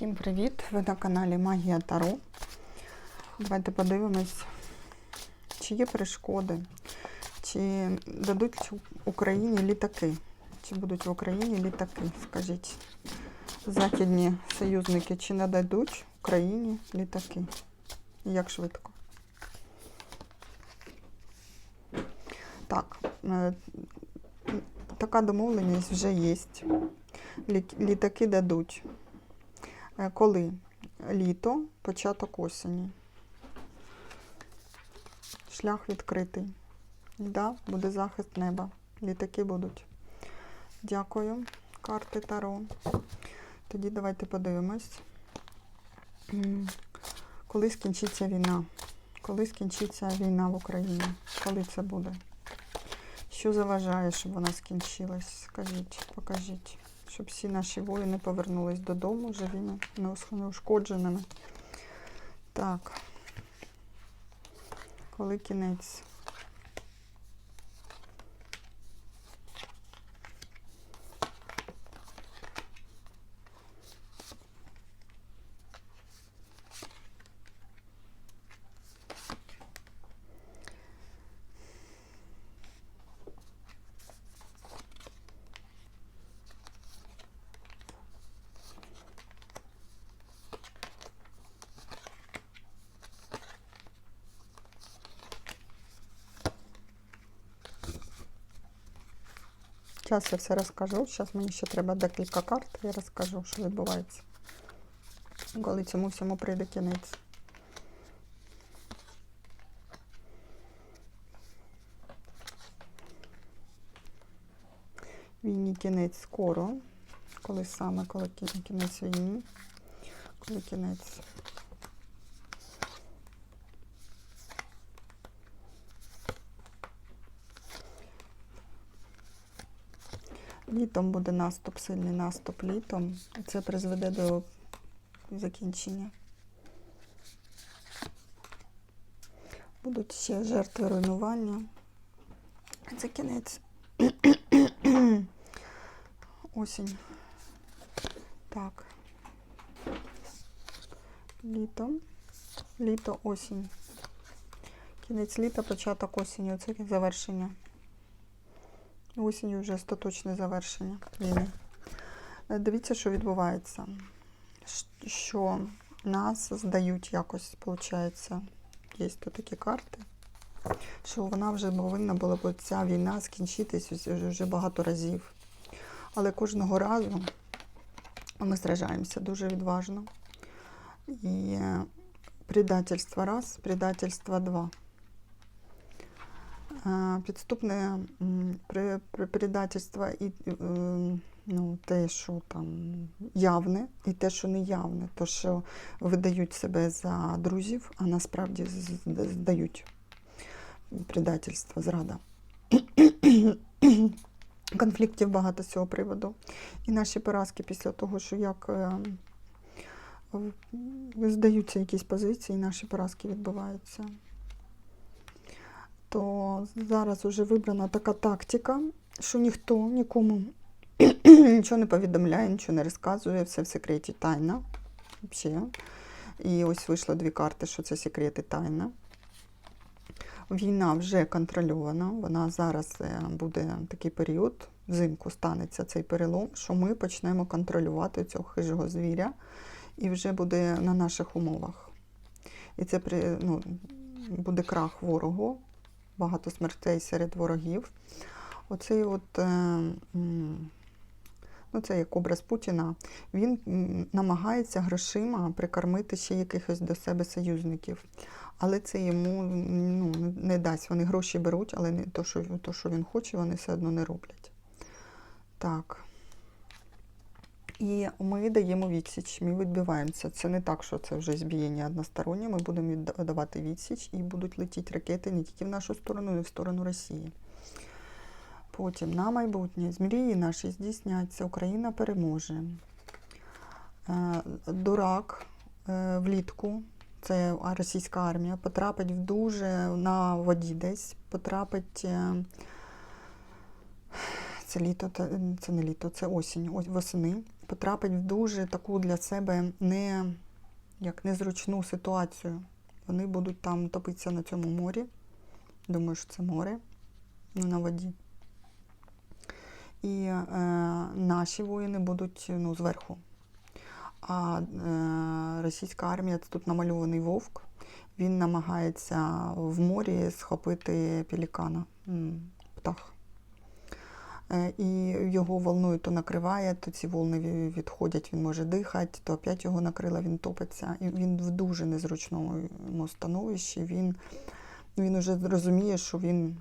Всім привіт! Ви на каналі Магія Таро. Давайте подивимось, чи є перешкоди, чи дадуть Україні літаки. Чи будуть в Україні літаки? Скажіть, західні союзники, чи нададуть Україні літаки? Як швидко? Так, е, така домовленість вже є. Літаки дадуть. Е, Коли? Літо, початок осені. Шлях відкритий. Да, буде захист неба. Літаки будуть. Дякую. Карти Таро. Тоді давайте подивимось. Коли скінчиться війна? Коли скінчиться війна в Україні? Коли це буде? Що заважає, щоб вона скінчилась? Скажіть, покажіть щоб всі наші воїни повернулись додому живими, неушкодженими. Так. Коли кінець? Зараз я все розкажу. Зараз мені ще треба декілька карт, я розкажу, що відбувається. Коли цьому всьому прийде кінець. Війні кінець скоро. Коли саме, коли кінець війни, коли кінець. Літом буде наступ, сильний наступ літом. Це призведе до закінчення. Будуть ще жертви руйнування. Це кінець. Осінь. Так. Літо. Літо, осінь. Кінець літа, початок осені. Оце завершення. Осінню вже остаточне завершення війни. Е, Дивіться, що відбувається. Що нас здають якось, виходить, є тут такі карти, що вона вже повинна була б ця війна скінчитись вже багато разів. Але кожного разу ми сражаємося дуже відважно. І е, предательство раз, предательство два. Підступне предательство і е, ну, те, що там явне, і те, що не явне, то, що видають себе за друзів, а насправді здають предательство, зрада. Конфліктів багато з цього приводу. І наші поразки після того, що як е, здаються якісь позиції, наші поразки відбуваються то зараз вже вибрана така тактика, що ніхто нікому нічого не повідомляє, нічого не розказує, все в секреті тайна. Взагалі. І ось вийшло дві карти, що це секрет і тайна. Війна вже контрольована. Вона зараз е, буде такий період, взимку станеться цей перелом, що ми почнемо контролювати цього хижого звіря, і вже буде на наших умовах. І це ну, буде крах ворогу, багато смертей серед ворогів. Оцей от, е, ну це як образ Путіна, він намагається грошима прикормити ще якихось до себе союзників. Але це йому ну, не дасть. Вони гроші беруть, але не то, що, то, що він хоче, вони все одно не роблять. Так. І ми даємо відсіч, ми відбиваємося. Це не так, що це вже збієння одностороннє. Ми будемо відда- давати відсіч і будуть летіти ракети не тільки в нашу сторону, але й в сторону Росії. Потім на майбутнє мрії наші здійсняться, Україна переможе. Е, Дурак е, влітку, це російська армія, потрапить в дуже на воді десь, потрапить. Це літо, це не літо, це осінь, ось восени. потрапить в дуже таку для себе не, як незручну ситуацію. Вони будуть там топитися на цьому морі. Думаю, що це море, ну, на воді. І е, наші воїни будуть ну, зверху. А е, російська армія це тут намальований вовк. Він намагається в морі схопити пелікана, птах. Е, І його волною то накриває, то ці волни відходять, він може дихати, то опять його накрило, він топиться. І він в дуже незручному становищі. Він, він уже розуміє, що він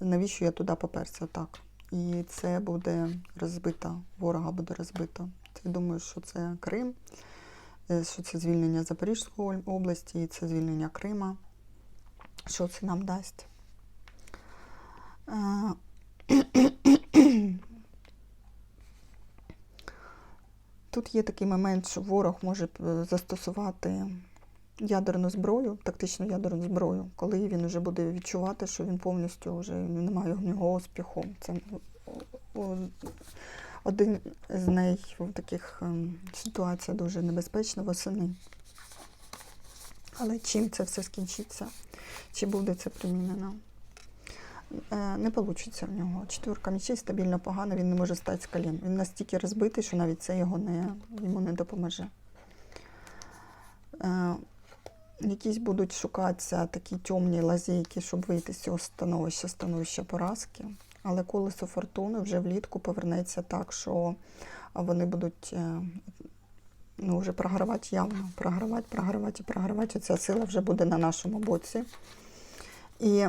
навіщо я туди поперся так. І це буде розбито, ворога буде розбито. Я думаю, що це Крим, е, що це звільнення Запорізької області, і це звільнення Крима. Що це нам дасть? Е, Тут є такий момент, що ворог може е, застосувати ядерну зброю, тактичну ядерну зброю, коли він вже буде відчувати, що він повністю вже немає в нього успіху. Це о, один з най таких ем, ситуацій дуже небезпечна восени. Але чим це все скінчиться? Чи буде це примінено? Е, Не вийде в нього. Четвірка мечей стабільно погано, він не може стати з колін. Він настільки розбитий, що навіть це його не, йому не допоможе. Е, Якісь будуть шукатися такі темні лазейки, щоб вийти з цього становища, становища поразки. Але колесо фортуни вже влітку повернеться так, що вони будуть е, ну, вже програвати явно. Програвати, програвати і програвати. Ця сила вже буде на нашому боці. І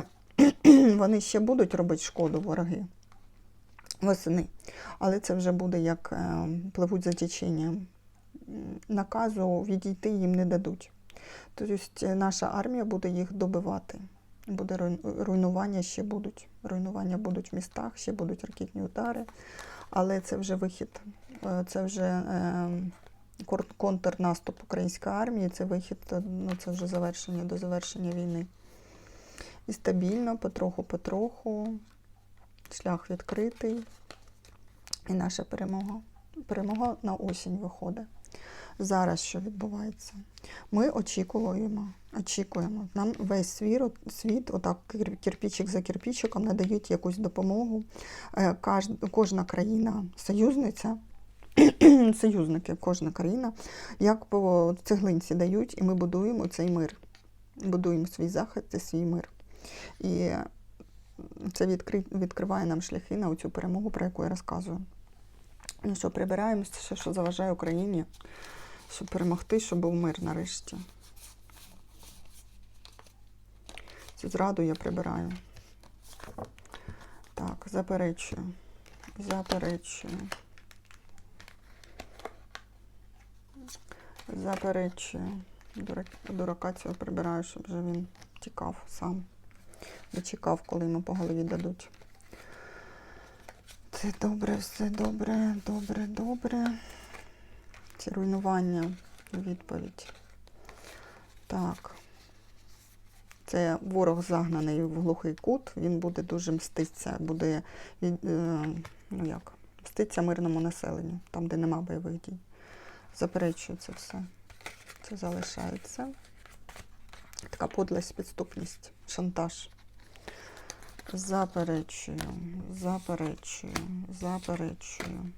вони ще будуть робити шкоду вороги восени. Але це вже буде як е, пливуть за теченням. Наказу відійти їм не дадуть. Тобто е, наша армія буде їх добивати. Буде руйнування ще будуть. Руйнування будуть в містах, ще будуть ракетні удари. Але це вже вихід. Е, Це вже контрнаступ української армії, це вихід, ну це вже завершення до завершення війни. І стабільно, потроху-потроху. Шлях відкритий. І наша перемога. Перемога на осінь виходить. Зараз що відбувається? Ми очікуємо, очікуємо. Нам весь світ, світ отак кирпичик за кирпичиком надають якусь допомогу. Е, Кожна країна союзниця, союзники, кожна країна, як по цеглинці дають, і ми будуємо цей мир. Будуємо свій захист і свій мир. І це відкри- відкриває нам шляхи на цю перемогу, про яку я розказую. Ну що, прибираємося, все, що заважає Україні, щоб перемогти, щоб був мир нарешті. Цю зраду я прибираю. Так, заперечую. Заперечую. Заперечую. Дурак, дурака цього прибираю, щоб вже він тікав сам. Дочекав, коли йому по голові дадуть. Це добре, все добре, добре, добре. Ці руйнування, відповідь. Так. Це ворог загнаний в глухий кут, він буде дуже мститися, буде е, ну як, мститися мирному населенню, там, де нема бойових дій. Заперечую це все. Це залишається. Така подлость, підступність, шантаж. Заперечую, заперечую, заперечую.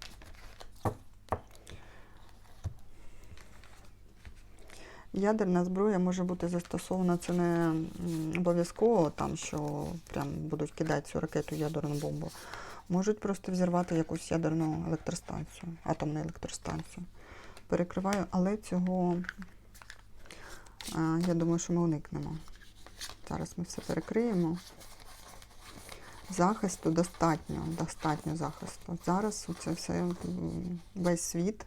Ядерна зброя може бути застосована, це не обов'язково там, що прям будуть кидати цю ракету ядерну бомбу. Можуть просто взірвати якусь ядерну електростанцію, атомну електростанцію. Перекриваю, але цього я думаю, що ми уникнемо. Зараз ми все перекриємо. Захисту достатньо, достатньо захисту. Зараз це все весь світ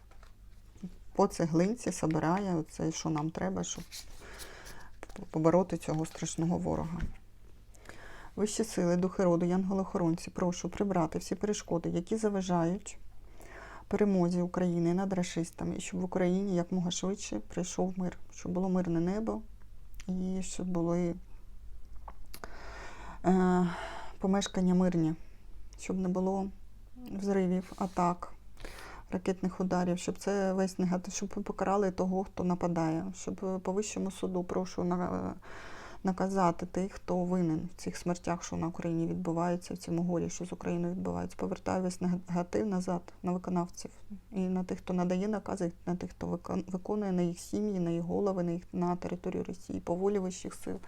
по цеглинці собирає оце, що нам треба, щоб побороти цього страшного ворога. Вищі сили, духи роду, янголи-охоронці, прошу прибрати всі перешкоди, які заважають перемозі України над расистами, і щоб в Україні якмога швидше прийшов мир, щоб було мирне небо і щоб були е, помешкання мирні, щоб не було взривів, атак, ракетних ударів, щоб це весь негатив, щоб покарали того, хто нападає, щоб по вищому суду прошу на, наказати тих, хто винен в цих смертях, що на Україні відбувається, в цьому горі, що з Україною відбувається. Повертаю весь негатив назад на виконавців і на тих, хто надає накази, на тих, хто виконує на їх сім'ї, на їх голови, на їх на територію Росії, по вищих сил.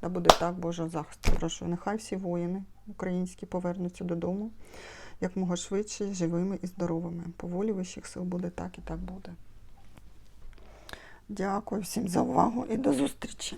Да буде так, Божого захисту. Прошу, нехай всі воїни українські повернуться додому якмога швидше, живими і здоровими. По вищих сил буде так і так буде. Дякую всім за увагу і до зустрічі.